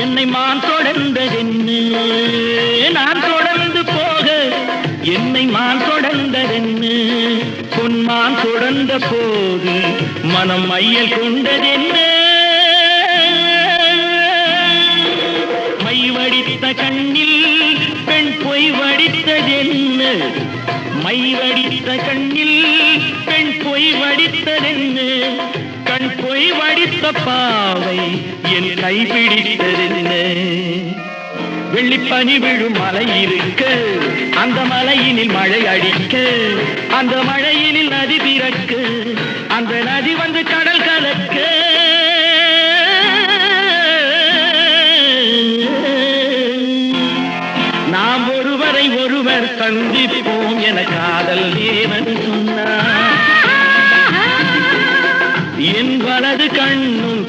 என்னை மான் தொடர்ந்ததென்னு நான் தொடர்ந்து போக என்னை மான் தொடர்ந்ததென்ன பொன்மான் தொடர்ந்த போது மனம் மையல் கொண்டதென்ன. மை வடித்த கண்ணில் பெண் பொய் வடித்ததென்ன மை வடித்த கண்ணில் பெண் பொய் பாவை என் கைப்பிடித்ததென்ன வெள்ளிப்பனி விழும் மலை இருக்க அந்த மலையினில் மழை அடிக்கு அந்த மழையினில் நதி திறக்க அந்த நதி வந்து கடல் கலக்கு. நாம் ஒருவரை ஒருவர் சந்திப்போம் என காதல் தேவன் சொன்னார். என் வலது கண்ணும்